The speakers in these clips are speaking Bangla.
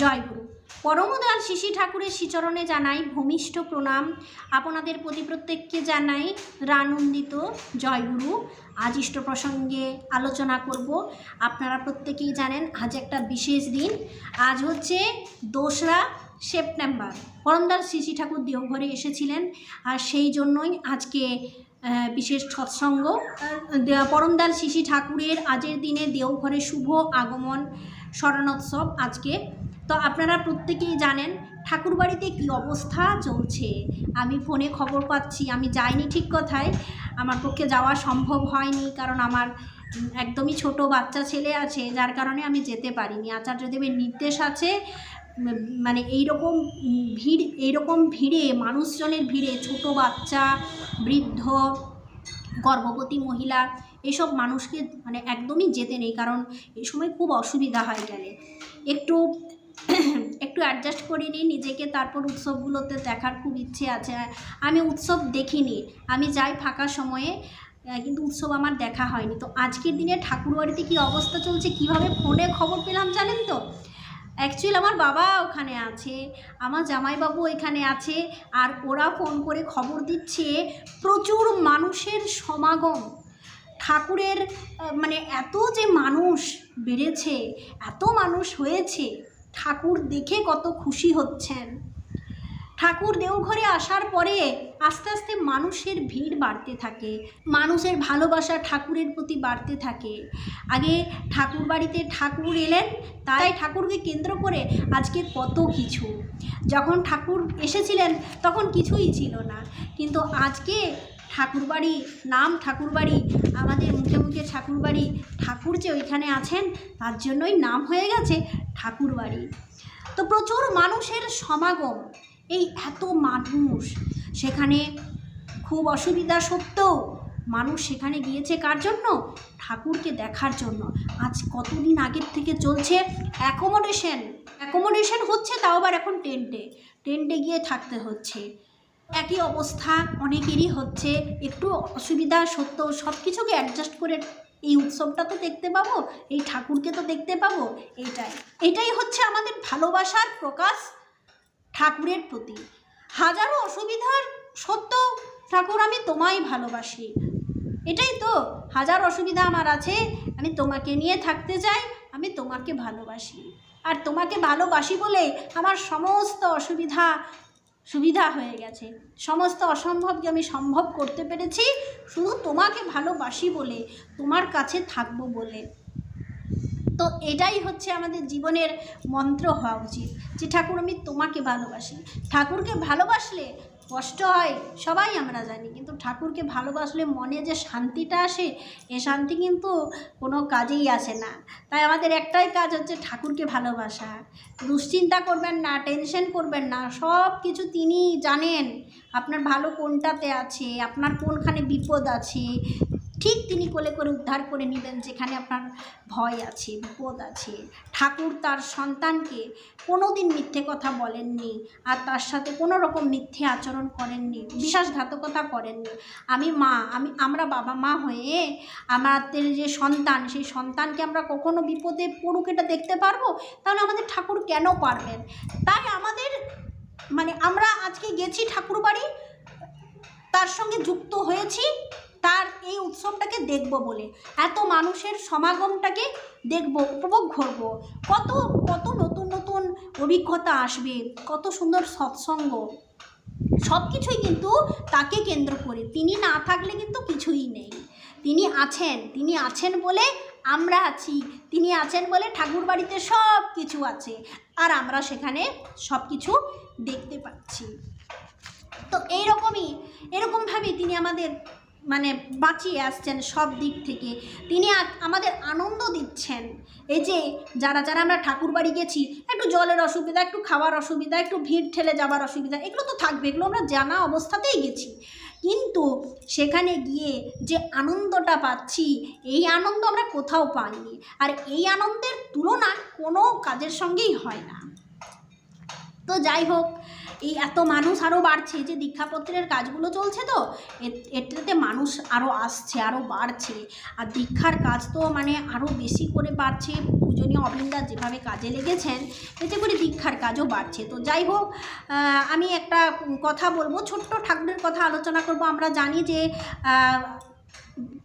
জয়গুরু। পরমদয়াল শিশি ঠাকুরের শ্রীচরণে জানাই ভূমিষ্ঠ প্রণাম। আপনাদের প্রতি প্রত্যেককে জানাই রানন্দিত জয়গুরু। আজ ইষ্ট প্রসঙ্গে আলোচনা করব। আপনারা প্রত্যেকেই জানেন, আজ একটা বিশেষ দিন। আজ হচ্ছে দোসরা সেপ্টেম্বর। পরমদাল শিশি ঠাকুর দেওঘরে এসেছিলেন আর সেই জন্যই আজকে বিশেষ সৎসঙ্গ। পরমদাল শিশি ঠাকুরের আজের দিনে দেওঘরে শুভ আগমন স্মরণোৎসব আজকে তো আপনারা প্রত্যেকেই জানেন ঠাকুরবাড়িতে কী অবস্থা চলছে। আমি ফোনে খবর পাচ্ছি, আমি যাইনি ঠিক কথায়। আমার পক্ষে যাওয়া সম্ভব হয়নি কারণ আমার একদমই ছোট বাচ্চা ছেলে আছে, যার কারণে আমি যেতে পারিনি। আচার্যদেবের নির্দেশ আছে মানে এইরকম ভিড়, এইরকম ভিড়ে, মানুষজনের ভিড়ে, ছোট বাচ্চা, বৃদ্ধ, গর্ভবতী মহিলা, এসব মানুষকে মানে একদমই যেতে নেই, কারণ এই সময় খুব অসুবিধা হয় গেলে। একটু একটু অ্যাডজাস্ট করে নিই, নিজেকে তারপর উৎসবগুলোতে দেখার খুব ইচ্ছে আছে। আমি উৎসব দেখিনি, আমি যাই ফাঁকা সময়ে কিন্তু উৎসব আমার দেখা হয়নি। তো আজকের দিনে ঠাকুরবাড়িতে কী অবস্থা চলছে, কীভাবে ফোনে খবর পেলাম জানেন তো? অ্যাকচুয়ালি আমার বাবা ওখানে আছে, আমার জামাইবাবু এখানে আছে, আর ওরা ফোন করে খবর দিচ্ছে, প্রচুর মানুষের সমাগম। ঠাকুরের মানে এত যে মানুষ বেড়েছে, এত মানুষ হয়েছে ঠাকুর দেখে কত খুশি হচ্ছেন। ঠাকুর দেওঘরে আসার পরে আস্তে আস্তে মানুষের ভিড় বাড়তে থাকে, মানুষের ভালোবাসা ঠাকুরের প্রতি বাড়তে থাকে। আগে ঠাকুর বাড়িতে ঠাকুর এলেন, তাই ঠাকুরকে কেন্দ্র করে আজকে কত কিছু। যখন ঠাকুর এসেছিলেন, তখন কিছুই ছিল না। কিন্তু আজকে ঠাকুরবাড়ি, নাম ঠাকুরবাড়ি, আমাদের মুখে মুখে ঠাকুরবাড়ি ঠাকুর যে ওইখানে আছেন, তার জন্যই নাম হয়ে গেছে ঠাকুরবাড়ি। তো প্রচুর মানুষের সমাগম, এই এত মানুষ, সেখানে খুব অসুবিধা সত্ত্বেও মানুষ সেখানে গিয়েছে কার জন্য? ঠাকুরকে দেখার জন্য। আজ কতদিন আগের থেকে চলছে অ্যাকোমোডেশন অ্যাকোমোডেশন হচ্ছে তাও আবার এখন টেন্টে টেন্টে গিয়ে থাকতে হচ্ছে। একই অবস্থা অনেকেরই হচ্ছে। একটু অসুবিধা সত্য সব কিছুকে অ্যাডজাস্ট করে এই উৎসবটা তো দেখতে পাবো, এই ঠাকুরকে তো দেখতে পাবো, এইটাই। এটাই হচ্ছে আমাদের ভালোবাসার প্রকাশ ঠাকুরের প্রতি। হাজারো অসুবিধার সত্ত্বেও ঠাকুর আমি তোমায় ভালোবাসি। এটাই তো, হাজার অসুবিধা আমার আছে, আমি তোমাকে নিয়ে থাকতে চাই, আমি তোমাকে ভালোবাসি। আর তোমাকে ভালোবাসি বলে আমার সমস্ত অসুবিধা সুবিধা হয়ে গেছে। সমস্ত অসম্ভবকে আমি সম্ভব করতে পেরেছি, শুধু তোমাকে ভালোবাসি বলে, তোমার কাছে থাকব বলে। তো এটাই হচ্ছে আমাদের জীবনের মন্ত্র হওয়া উচিত যে, ঠাকুর আমি তোমাকে ভালোবাসি। ঠাকুরকে ভালোবাসলে কষ্ট হয়, সবাই আমরা জানি। কিন্তু ঠাকুরকে ভালোবাসলে মনে যে শান্তিটা আসে, এ শান্তি কিন্তু কোনো কাজেই আসে না। তাই আমাদের একটাই কাজ হচ্ছে ঠাকুরকে ভালোবাসা। দুশ্চিন্তা করবেন না, টেনশন করবেন না, সব কিছু তিনি জানেন। আপনার ভালো কোনটাতে আছে, আপনার কোনখানে বিপদ আছে ঠিক তিনি কোলে করে উদ্ধার করে নেবেন যেখানে আপনার ভয় আছে, বিপদ আছে। ঠাকুর তার সন্তানকে কোনো দিন মিথ্যে কথা বলেননি আর তার সাথে কোনো রকম মিথ্যে আচরণ করেননি, বিশ্বাসঘাতকতা করেননি। আমি মা, আমি, আমরা বাবা মা হয়ে আমাদের যে সন্তান, সেই সন্তানকে আমরা কখনো বিপদে পড়ুক এটা দেখতে পারব? তাহলে আমাদের ঠাকুর কেন পারবেন? তাই আমাদের মানে আমরা আজকে গেছি ঠাকুর বাড়ি তার সঙ্গে যুক্ত হয়েছি। তার এই উৎসবটাকে দেখব বলে। এত মানুষের সমাগমটাকে দেখব, উপভোগ করব। কত কত নতুন নতুন অভিজ্ঞতা আসবে, কত সুন্দর সৎসঙ্গ। সব কিছুই কিন্তু তাকে কেন্দ্র করে। তিনি না থাকলে কিন্তু কিছুই নেই। তিনি আছেন তিনি আছেন বলে আমরা আছি। তিনি আছেন বলে ঠাকুর বাড়িতে সব কিছু আছে। আর আমরা সেখানে সব কিছু দেখতে পাচ্ছি। তো এইরকমই, এরকমভাবেই তিনি আমাদের মানে বাঁচিয়ে আসছেন সব দিক থেকে। তিনি আমাদের আনন্দ দিচ্ছেন। এই যে যারা যারা আমরা ঠাকুর বাড়ি গেছি, একটু জলের অসুবিধা, একটু খাওয়ার অসুবিধা, একটু ভিড় ঠেলে যাবার অসুবিধা, এগুলো তো থাকবে, এগুলো আমরা জানা অবস্থাতেই গেছি। কিন্তু সেখানে গিয়ে যে আনন্দটা পাচ্ছি, এই আনন্দ আমরা কোথাও পাইনি। আর এই আনন্দের তুলনা কোনো কাজের সঙ্গেই হয় না। তো যাই হোক, এই এত মানুষ আরও বাড়ছে যে দীক্ষাপত্রের কাজগুলো চলছে তো এটাতে মানুষ আরও আসছে আরও বাড়ছে। আর দীক্ষার কাজ তো মানে আরও বেশি করে বাড়ছে। পূজনীয় অবিন্দার যেভাবে কাজে লেগেছেন, এতে করে দীক্ষার কাজও বাড়ছে। তো যাই হোক আমি একটা কথা বলব, ছোট্ট ঠাকুরের কথা আলোচনা করব। আমরা জানি যে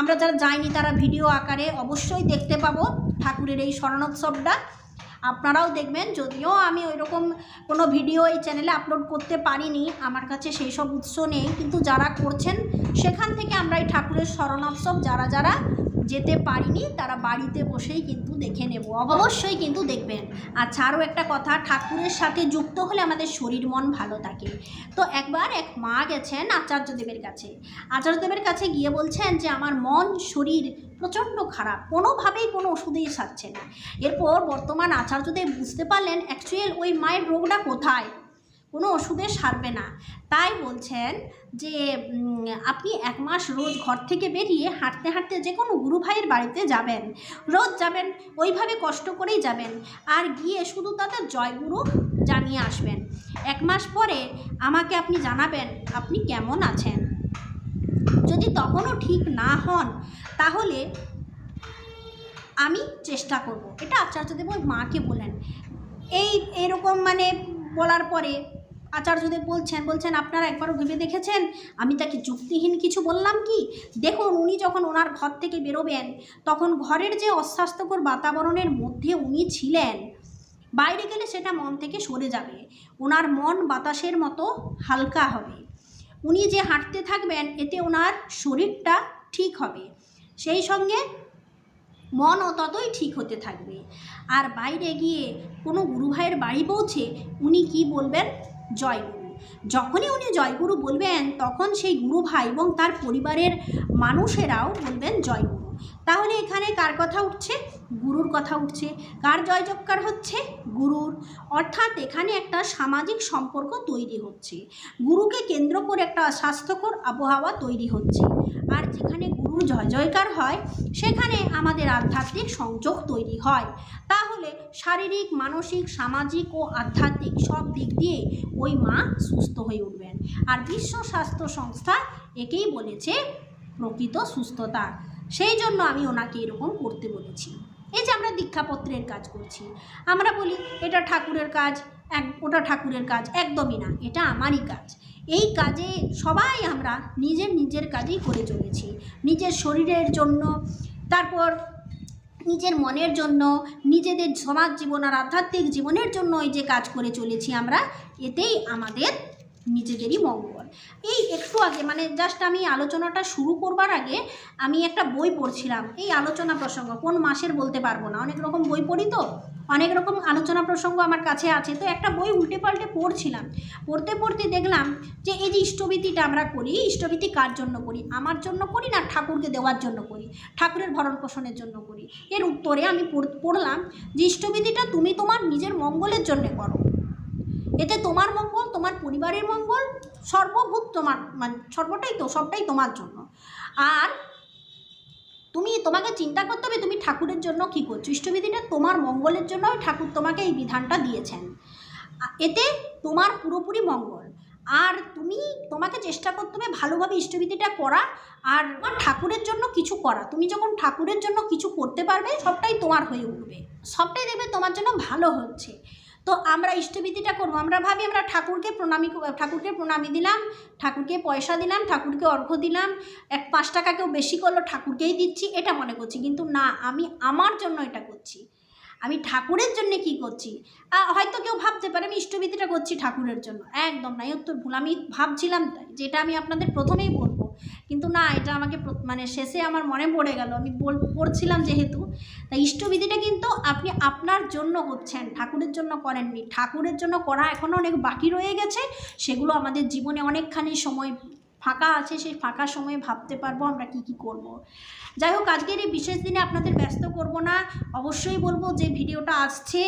আমরা যারা যাইনি তারা ভিডিও আকারে অবশ্যই দেখতে পাবো ঠাকুরের এই স্মরণোৎসবটা। আপনারাও দেখবেন, যদিও আমি ওই রকম কোনো ভিডিও এই চ্যানেলে আপলোড করতে পারিনি, আমার কাছে সেই সব উৎস নেই, কিন্তু যারা করছেন, সেখান থেকে আমরা এই ঠাকুরের স্মরণোৎসব, যারা যারা যেতে পারিনি, তারা বাড়িতে বসেই কিন্তু দেখে নেব। অবশ্যই কিন্তু দেখবেন। আচ্ছা আরও একটা কথা, ঠাকুরের সাথে যুক্ত হলে আমাদের শরীর, মন ভালো থাকে। তো একবার এক মা গেছেন আচার্যদেবের কাছে। আচার্যদেবের কাছে গিয়ে বলছেন যে, আমার মন, শরীর প্রচণ্ড খারাপ। কোনোভাবেই কোনো ওষুধেই সারছে না। এরপর বর্তমান আচার্যদেব বুঝতে পারলেন অ্যাকচুয়াল ওই মায়ের রোগটা কোথায়? কোনো ওষুধে সারবে না। তাই বলছেন যে আপনি এক মাস রোজ ঘর থেকে বেরিয়ে হাঁটতে হাঁটতে যে কোনো গুরু ভাইয়ের বাড়িতে যাবেন। রোজ যাবেন, ওইভাবে কষ্ট করেই যাবেন। আর গিয়ে শুধু তাদের জয়গুরু জানিয়ে আসবেন। এক মাস পরে আমাকে আপনি জানাবেন আপনি কেমন আছেন। যদি তখনও ঠিক না হন, তাহলে আমি চেষ্টা করব। এটা আচার্যদেব ওই মাকে বলেন। এই, এরকম মানে বলার পরে আচার্যদেব বলছেন বলছেন, আপনারা একবারও ভেবে দেখেছেন? আমি তাকে যুক্তিহীন কিছু বললাম কি? দেখুন, উনি যখন ওনার ঘর থেকে বেরোবেন, তখন ঘরের যে অস্বাস্থ্যকর বাতাবরণের মধ্যে উনি ছিলেন, বাইরে গেলে সেটা মন থেকে সরে যাবে। ওনার মন বাতাসের মতো হালকা হবে। উনি যে হাঁটতে থাকবেন, এতে ওনার শরীরটা ঠিক হবে। সেই সঙ্গে মনও ততই ঠিক হতে থাকবে। আর বাইরে গিয়ে কোনো গুরুভাইয়ের বাড়ি পৌঁছে উনি কি বলবেন? জয়গুরু। যখনই উনি জয়গুরু বলবেন, তখন সেই গুরু ভাই এবং তার পরিবারের মানুষেরাও বলবেন জয়গুরু। তাহলে এখানে কার কথা উঠছে? গুরুর কথা উঠছে। কার জয় জয়কার হচ্ছে? গুরুর। অর্থাৎ এখানে একটা সামাজিক সম্পর্ক তৈরি হচ্ছে। গুরুকে কেন্দ্র করে একটা স্বাস্থ্যকর আবহাওয়া তৈরি হচ্ছে। আর যেখানে গুরুর জয় জয়কার হয়, সেখানে আমাদের আধ্যাত্মিক সংযোগ তৈরি হয়। তাহলে শারীরিক, মানসিক, সামাজিক ও আধ্যাত্মিক সব দিক দিয়ে ওই মা সুস্থ হয়ে উঠবেন। আর বিশ্ব স্বাস্থ্য সংস্থা একেই বলেছে প্রকৃত সুস্থতা। সেই জন্য আমি ওনাকে এরকম করতে বলেছি। এই যে আমরা দীক্ষাপত্রের কাজ করছি, আমরা বলি, এটা ঠাকুরের কাজ, এক, ওটা ঠাকুরের কাজ, একদমই না, এটা আমারই কাজ। এই কাজে সবাই আমরা নিজের নিজের কাজেই করে চলেছি। নিজের শরীরের জন্য, তারপর নিজের মনের জন্য, নিজেদের সমাজ জীবন আর আধ্যাত্মিক জীবনের জন্য এই যে কাজ করে চলেছি আমরা, এতেই আমাদের নিজেদেরই মঙ্গল। এই একটু আগে মানে জাস্ট আমি আলোচনাটা শুরু করবার আগে, আমি একটা বই পড়ছিলাম। এই আলোচনা প্রসঙ্গ, কোন মাসের বলতে পারব না। অনেক রকম বই পড়ি তো? অনেক রকম আলোচনা প্রসঙ্গ আমার কাছে আছে। তো একটা বই উল্টে পাল্টে পড়ছিলাম। পড়তে পড়তে দেখলাম যে এই যে ইষ্টভীতিটা আমরা করি, ইষ্টভীতি কার জন্য করি? আমার জন্য করি না ঠাকুরকে দেওয়ার জন্য করি? ঠাকুরের ভরণ পোষণের জন্য করি? এর উত্তরে আমি পড়লাম যে ইষ্টভীতিটা তুমি তোমার নিজের মঙ্গলের জন্য করো। এতে তোমার মঙ্গল, তোমার পরিবারের মঙ্গল, সর্বভূত তোমার মানে সর্বটাই তো, সবটাই তোমার জন্য। আর তুমি তোমাকে চিন্তা করতে হবে তুমি ঠাকুরের জন্য কী করছ। ইষ্টবিধিটা তোমার মঙ্গলের জন্য ঠাকুর তোমাকে এই বিধানটা দিয়েছেন। এতে তোমার পুরোপুরি মঙ্গল। আর তুমি তোমাকে চেষ্টা করতে হবে ভালোভাবে ইষ্টবিধিটা করা আর তোমার ঠাকুরের জন্য কিছু করা। তুমি যখন ঠাকুরের জন্য কিছু করতে পারবে সবটাই তোমার হয়ে উঠবে। সবটাই দেখবে তোমার জন্য ভালো হচ্ছে। তো আমরা ইষ্টবিধিটা করব। আমরা ভাবি আমরা ঠাকুরকে প্রণামী ঠাকুরকে প্রণামী দিলাম, ঠাকুরকে পয়সা দিলাম, ঠাকুরকে অর্ঘ্য দিলাম, এক পাঁচ টাকা কেউ বেশি করল ঠাকুরকেই দিচ্ছি, এটা মনে করছি। কিন্তু না, আমি আমার জন্য এটা করছি। আমি ঠাকুরের জন্য কি করছি? হয়তো কেউ ভাবতে পারে আমি ইষ্টবিধিটা করছি ঠাকুরের জন্য। একদম না, এই উত্তর ভুল। আমি ভাবছিলাম তাই, যেটা আমি আপনাদের প্রথমেই বলব। কিন্তু না, এটা আমাকে মানে শেষে আমার মনে পড়ে গেল। আমি বল, পড়ছিলাম যেহেতু তাই ইষ্টবিধিটা কিন্তু আপনি আপনার জন্য করছেন, ঠাকুরের জন্য করেননি। ঠাকুরের জন্য করা এখনও অনেক বাকি রয়ে গেছে। সেগুলো আমাদের জীবনে অনেকখানি সময় ফাঁকা আছে, সেই ফাঁকা সময়ে ভাবতে পারব আমরা কি কি করব। যাই হোক, আজকের এই বিশেষ দিনে আপনাদের ব্যস্ত করব না। অবশ্যই বলব যে ভিডিওটা আসছে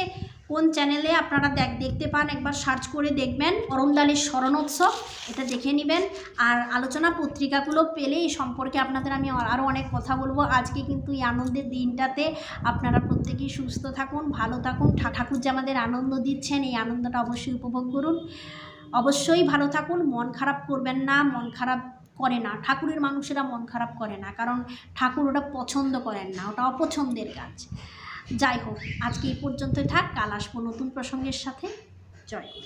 কোন চ্যানেলে, আপনারা দেখ, দেখতে পান, একবার সার্চ করে দেখবেন। অরমদালের স্মরণোৎসব এটা দেখে নেবেন। আর আলোচনা পত্রিকাগুলো পেলে এই সম্পর্কে আপনাদের আমি আরও অনেক কথা বলব। আজকে কিন্তু এই আনন্দের দিনটাতে আপনারা প্রত্যেকেই সুস্থ থাকুন, ভালো থাকুন। ঠাকুর যে আমাদের আনন্দ দিচ্ছেন, এই আনন্দটা অবশ্যই উপভোগ করুন। অবশ্যই ভালো থাকুন, মন খারাপ করবেন না, মন খারাপ করে না। ঠাকুরের মানুষেরা মন খারাপ করে না, কারণ ঠাকুর ওটা পছন্দ করেন না, ওটা অপছন্দের কাজ। যাই হোক, আজকে এই পর্যন্তই থাক, কাল আসব নতুন প্রসঙ্গের সাথে। জয়।